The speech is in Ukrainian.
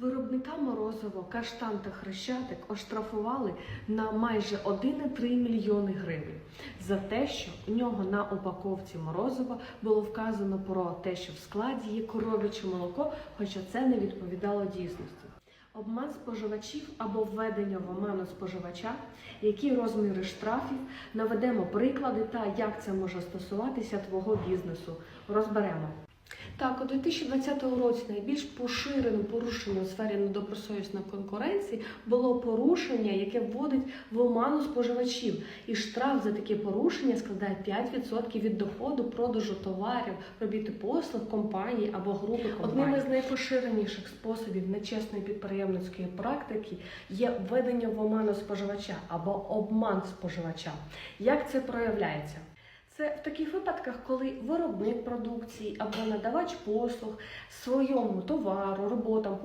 Виробника морозиво, каштан та хрещатик оштрафували на майже 1,3 мільйони гривень за те, що у нього на упаковці морозива було вказано про те, що в складі є коров'яче молоко, хоча це не відповідало дійсності. Обман споживачів або введення в оману споживача, які розміри штрафів, наведемо приклади та як це може стосуватися твого бізнесу. Розберемо. Так, у 2020 році найбільш поширеним порушенням у сфері недобросовісної конкуренції було порушення, яке вводить в оману споживачів. І штраф за таке порушення складає 5% від доходу продажу товарів, робіт і послуг компанії або групи компаній. Одним із найпоширеніших способів нечесної підприємницької практики є введення в оману споживача або обман споживача. Як це проявляється? Це в таких випадках, коли виробник продукції або надавач послуг своєму товару, роботам